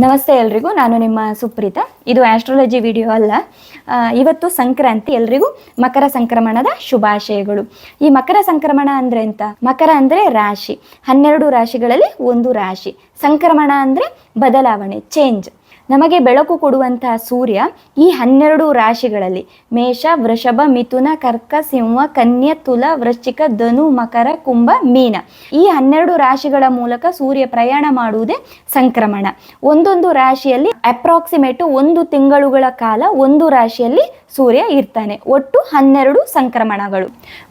ನಮಸ್ತೆ ಎಲ್ರಿಗೂ, ನಾನು ನಿಮ್ಮ ಸುಪ್ರೀತ. ಇದು ಆಸ್ಟ್ರಾಲಜಿ ವಿಡಿಯೋ ಅಲ್ಲ. ಇವತ್ತು ಸಂಕ್ರಾಂತಿ, ಎಲ್ರಿಗೂ ಮಕರ ಸಂಕ್ರಮಣದ ಶುಭಾಶಯಗಳು. ಈ ಮಕರ ಸಂಕ್ರಮಣ ಅಂದ್ರೆ ಎಂತ? ಮಕರ ಅಂದ್ರೆ ರಾಶಿ. ಹನ್ನೆರಡು ರಾಶಿಗಳಲ್ಲಿ ಒಂದು ರಾಶಿ. ಸಂಕ್ರಮಣ ಅಂದ್ರೆ ಬದಲಾವಣೆ ಚೇಂಜ್ ನಮಗೆ ಬೆಳಕು ಕೊಡುವಂತಹ ಸೂರ್ಯ ಈ ಹನ್ನೆರಡು ರಾಶಿಗಳಲ್ಲಿ ಮೇಷ, ವೃಷಭ, ಮಿಥುನ, ಕರ್ಕ, ಸಿಂಹ, ಕನ್ಯ, ತುಲ, ವೃಶ್ಚಿಕ, ಧನು, ಮಕರ, ಕುಂಭ, ಮೀನ. ಈ ಹನ್ನೆರಡು ರಾಶಿಗಳ ಮೂಲಕ ಸೂರ್ಯ ಪ್ರಯಾಣ ಮಾಡುವುದೇ ಸಂಕ್ರಮಣ. ಒಂದೊಂದು ರಾಶಿಯಲ್ಲಿ ಅಪ್ರಾಕ್ಸಿಮೇಟ್ ಒಂದು ತಿಂಗಳುಗಳ ಕಾಲ ಒಂದು ರಾಶಿಯಲ್ಲಿ ಸೂರ್ಯ ಇರ್ತಾನೆ. ಒಟ್ಟು ಹನ್ನೆರಡು ಸಂಕ್ರಮಣಗಳು.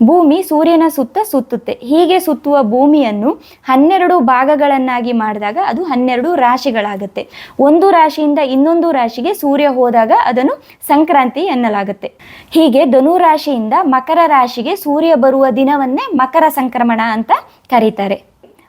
ಭೂಮಿ ಸೂರ್ಯನ ಸುತ್ತ ಸುತ್ತುತ್ತೆ. ಹೀಗೆ ಸುತ್ತುವ ಭೂಮಿಯನ್ನು ಹನ್ನೆರಡು ಭಾಗಗಳನ್ನಾಗಿ ಮಾಡಿದಾಗ ಅದು ಹನ್ನೆರಡು ರಾಶಿಗಳಾಗುತ್ತೆ. ಒಂದು ರಾಶಿಯಿಂದ ಇನ್ನೊಂದು ರಾಶಿಗೆ ಸೂರ್ಯ ಹೋದಾಗ ಅದನ್ನು ಸಂಕ್ರಾಂತಿ ಎನ್ನಲಾಗುತ್ತೆ. ಹೀಗೆ ಧನು ರಾಶಿಯಿಂದ ಮಕರ ರಾಶಿಗೆ ಸೂರ್ಯ ಬರುವ ದಿನವನ್ನೇ ಮಕರ ಸಂಕ್ರಮಣ ಅಂತ ಕರೀತಾರೆ.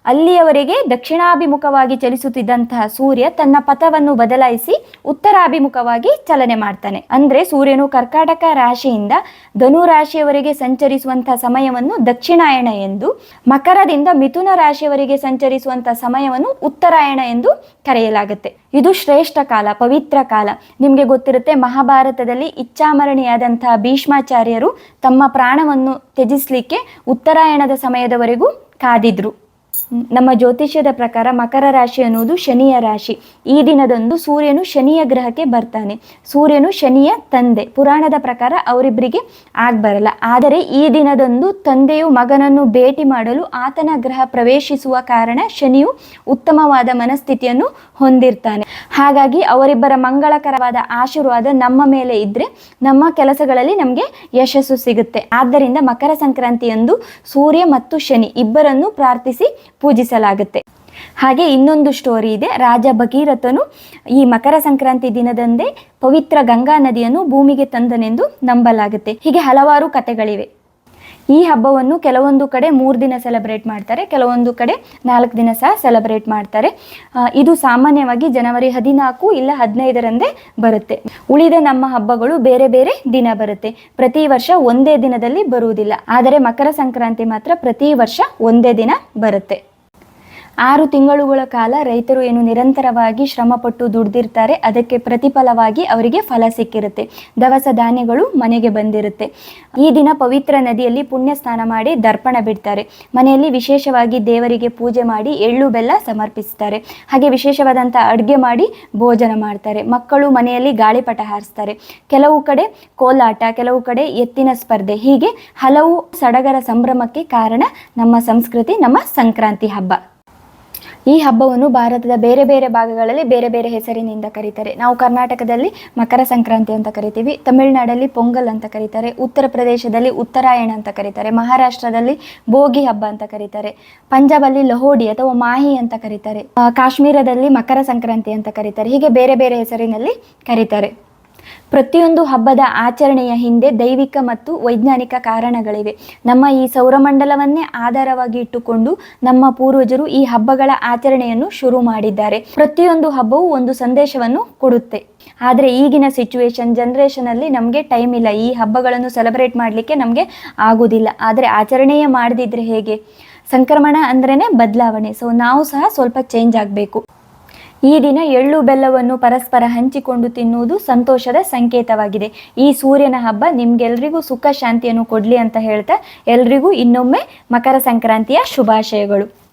ಅಲ್ಲಿಯವರೆಗೆ ದಕ್ಷಿಣಾಭಿಮುಖವಾಗಿ ಚಲಿಸುತ್ತಿದ್ದಂತಹ ಸೂರ್ಯ ತನ್ನ ಪಥವನ್ನು ಬದಲಾಯಿಸಿ ಉತ್ತರಾಭಿಮುಖವಾಗಿ ಚಲನೆ ಮಾಡ್ತಾನೆ. ಅಂದ್ರೆ ಸೂರ್ಯನು ಕರ್ಕಾಟಕ ರಾಶಿಯಿಂದ ಧನು ರಾಶಿಯವರೆಗೆ ಸಂಚರಿಸುವಂತಹ ಸಮಯವನ್ನು ದಕ್ಷಿಣಾಯಣ ಎಂದು, ಮಕರದಿಂದ ಮಿಥುನ ರಾಶಿಯವರೆಗೆ ಸಂಚರಿಸುವಂತಹ ಸಮಯವನ್ನು ಉತ್ತರಾಯಣ ಎಂದು ಕರೆಯಲಾಗುತ್ತೆ. ಇದು ಶ್ರೇಷ್ಠ ಕಾಲ, ಪವಿತ್ರ ಕಾಲ. ನಿಮಗೆ ಗೊತ್ತಿರುತ್ತೆ, ಮಹಾಭಾರತದಲ್ಲಿ ಇಚ್ಛಾಮರಣಿಯಾದಂತಹ ಭೀಷ್ಮಾಚಾರ್ಯರು ತಮ್ಮ ಪ್ರಾಣವನ್ನು ತ್ಯಜಿಸ್ಲಿಕ್ಕೆ ಉತ್ತರಾಯಣದ ಸಮಯದವರೆಗೂ ಕಾದಿದ್ರು. ನಮ್ಮ ಜ್ಯೋತಿಷ್ಯದ ಪ್ರಕಾರ ಮಕರ ರಾಶಿ ಅನ್ನುವುದು ಶನಿಯ ರಾಶಿ. ಈ ದಿನದಂದು ಸೂರ್ಯನು ಶನಿಯ ಗ್ರಹಕ್ಕೆ ಬರ್ತಾನೆ. ಸೂರ್ಯನು ಶನಿಯ ತಂದೆ. ಪುರಾಣದ ಪ್ರಕಾರ ಅವರಿಬ್ಬರಿಗೆ ಆಗ್ಬರಲ್ಲ ಆದರೆ ಈ ದಿನದಂದು ತಂದೆಯು ಮಗನನ್ನು ಭೇಟಿ ಮಾಡಲು ಆತನ ಗ್ರಹ ಪ್ರವೇಶಿಸುವ ಕಾರಣ ಶನಿಯು ಉತ್ತಮವಾದ ಮನಸ್ಥಿತಿಯನ್ನು ಹೊಂದಿರ್ತಾನೆ. ಹಾಗಾಗಿ ಅವರಿಬ್ಬರ ಮಂಗಳಕರವಾದ ಆಶೀರ್ವಾದ ನಮ್ಮ ಮೇಲೆ ಇದ್ರೆ ನಮ್ಮ ಕೆಲಸಗಳಲ್ಲಿ ನಮಗೆ ಯಶಸ್ಸು ಸಿಗುತ್ತೆ. ಆದ್ದರಿಂದ ಮಕರ ಸಂಕ್ರಾಂತಿಯಂದು ಸೂರ್ಯ ಮತ್ತು ಶನಿ ಇಬ್ಬರನ್ನು ಪ್ರಾರ್ಥಿಸಿ ಪೂಜಿಸಲಾಗುತ್ತೆ. ಹಾಗೆ ಇನ್ನೊಂದು ಸ್ಟೋರಿ ಇದೆ. ರಾಜ ಭಗೀರಥನು ಈ ಮಕರ ಸಂಕ್ರಾಂತಿ ದಿನದಂದೇ ಪವಿತ್ರ ಗಂಗಾ ನದಿಯನ್ನು ಭೂಮಿಗೆ ತಂದನೆಂದು ನಂಬಲಾಗುತ್ತೆ. ಹೀಗೆ ಹಲವಾರು ಕಥೆಗಳಿವೆ. ಈ ಹಬ್ಬವನ್ನು ಕೆಲವೊಂದು ಕಡೆ ಮೂರು ದಿನ ಸೆಲೆಬ್ರೇಟ್ ಮಾಡ್ತಾರೆ, ಕೆಲವೊಂದು ಕಡೆ ನಾಲ್ಕು ದಿನ ಸಹ ಸೆಲೆಬ್ರೇಟ್ ಮಾಡ್ತಾರೆ. ಇದು ಸಾಮಾನ್ಯವಾಗಿ ಜನವರಿ ಹದಿನಾಲ್ಕು ಇಲ್ಲ ಹದಿನೈದರಂದೇ ಬರುತ್ತೆ. ಉಳಿದ ನಮ್ಮ ಹಬ್ಬಗಳು ಬೇರೆ ಬೇರೆ ದಿನ ಬರುತ್ತೆ. ಪ್ರತಿ ವರ್ಷ ಒಂದೇ ದಿನದಲ್ಲಿ ಬರುವುದಿಲ್ಲ. ಆದರೆ ಮಕರ ಸಂಕ್ರಾಂತಿ ಮಾತ್ರ ಪ್ರತಿ ವರ್ಷ ಒಂದೇ ದಿನ ಬರುತ್ತೆ. ಆರು ತಿಂಗಳುಗಳ ಕಾಲ ರೈತರು ಏನು ನಿರಂತರವಾಗಿ ಶ್ರಮಪಟ್ಟು ದುಡ್ದಿರ್ತಾರೆ, ಅದಕ್ಕೆ ಪ್ರತಿಫಲವಾಗಿ ಅವರಿಗೆ ಫಲ ಸಿಕ್ಕಿರುತ್ತೆ. ದವಸ ಧಾನ್ಯಗಳು ಮನೆಗೆ ಬಂದಿರುತ್ತೆ. ಈ ದಿನ ಪವಿತ್ರ ನದಿಯಲ್ಲಿ ಪುಣ್ಯ ಸ್ನಾನ ಮಾಡಿ ದರ್ಪಣ ಬಿಡ್ತಾರೆ. ಮನೆಯಲ್ಲಿ ವಿಶೇಷವಾಗಿ ದೇವರಿಗೆ ಪೂಜೆ ಮಾಡಿ ಎಳ್ಳು ಬೆಲ್ಲ ಸಮರ್ಪಿಸ್ತಾರೆ. ಹಾಗೆ ವಿಶೇಷವಾದಂಥ ಅಡುಗೆ ಮಾಡಿ ಭೋಜನ ಮಾಡ್ತಾರೆ. ಮಕ್ಕಳು ಮನೆಯಲ್ಲಿ ಗಾಳಿಪಟ ಹಾರಿಸ್ತಾರೆ. ಕೆಲವು ಕಡೆ ಕೋಲಾಟ, ಕೆಲವು ಕಡೆ ಎತ್ತಿನ ಸ್ಪರ್ಧೆ. ಹೀಗೆ ಹಲವು ಸಡಗರ ಸಂಭ್ರಮಕ್ಕೆ ಕಾರಣ ನಮ್ಮ ಸಂಸ್ಕೃತಿ, ನಮ್ಮ ಸಂಕ್ರಾಂತಿ ಹಬ್ಬ. ಈ ಹಬ್ಬವನ್ನು ಭಾರತದ ಬೇರೆ ಬೇರೆ ಭಾಗಗಳಲ್ಲಿ ಬೇರೆ ಬೇರೆ ಹೆಸರಿನಿಂದ ಕರೀತಾರೆ. ನಾವು ಕರ್ನಾಟಕದಲ್ಲಿ ಮಕರ ಸಂಕ್ರಾಂತಿ ಅಂತ ಕರಿತೀವಿ, ತಮಿಳುನಾಡಲ್ಲಿ ಪೊಂಗಲ್ ಅಂತ ಕರೀತಾರೆ, ಉತ್ತರ ಪ್ರದೇಶದಲ್ಲಿ ಉತ್ತರಾಯಣ ಅಂತ ಕರೀತಾರೆ, ಮಹಾರಾಷ್ಟ್ರದಲ್ಲಿ ಭೋಗಿ ಹಬ್ಬ ಅಂತ ಕರೀತಾರೆ, ಪಂಜಾಬಲ್ಲಿ ಲಹೋಡಿ ಅಥವಾ ಮಾಹಿ ಅಂತ ಕರೀತಾರೆ ಕಾಶ್ಮೀರದಲ್ಲಿ ಮಕರ ಸಂಕ್ರಾಂತಿ ಅಂತ ಕರೀತಾರೆ, ಹೀಗೆ ಬೇರೆ ಬೇರೆ ಹೆಸರಿನಲ್ಲಿ ಕರೀತಾರೆ. ಪ್ರತಿಯೊಂದು ಹಬ್ಬದ ಆಚರಣೆಯ ಹಿಂದೆ ದೈವಿಕ ಮತ್ತು ವೈಜ್ಞಾನಿಕ ಕಾರಣಗಳಿವೆ. ನಮ್ಮ ಈ ಸೌರಮಂಡಲವನ್ನೇ ಆಧಾರವಾಗಿ ಇಟ್ಟುಕೊಂಡು ನಮ್ಮ ಪೂರ್ವಜರು ಈ ಹಬ್ಬಗಳ ಆಚರಣೆಯನ್ನು ಶುರು ಮಾಡಿದ್ದಾರೆ. ಪ್ರತಿಯೊಂದು ಹಬ್ಬವು ಒಂದು ಸಂದೇಶವನ್ನು ಕೊಡುತ್ತೆ. ಆದರೆ ಈಗಿನ ಸಿಚುವೇಶನ್ ಅಲ್ಲಿ ನಮಗೆ ಟೈಮ್ ಇಲ್ಲ. ಈ ಹಬ್ಬಗಳನ್ನು ಸೆಲೆಬ್ರೇಟ್ ಮಾಡಲಿಕ್ಕೆ ನಮಗೆ ಆಗೋದಿಲ್ಲ. ಆದರೆ ಆಚರಣೆಯೇ ಮಾಡದಿದ್ರೆ ಹೇಗೆ? ಸಂಕ್ರಮಣ ಅಂದ್ರೇ ಬದಲಾವಣೆ. ಸೊ ನಾವು ಸಹ ಸ್ವಲ್ಪ ಚೇಂಜ್ ಆಗಬೇಕು. ಈ ದಿನ ಎಳ್ಳು ಬೆಲ್ಲವನ್ನು ಪರಸ್ಪರ ಹಂಚಿಕೊಂಡು ತಿನ್ನುವುದು ಸಂತೋಷದ ಸಂಕೇತವಾಗಿದೆ. ಈ ಸೂರ್ಯನ ಹಬ್ಬ ನಿಮ್ಗೆಲ್ರಿಗೂ ಸುಖ, ಶಾಂತಿಯನ್ನು ಕೊಡಲಿ ಅಂತ ಹೇಳ್ತಾ, ಎಲ್ರಿಗೂ ಇನ್ನೊಮ್ಮೆ ಮಕರ ಸಂಕ್ರಾಂತಿಯ ಶುಭಾಶಯಗಳು.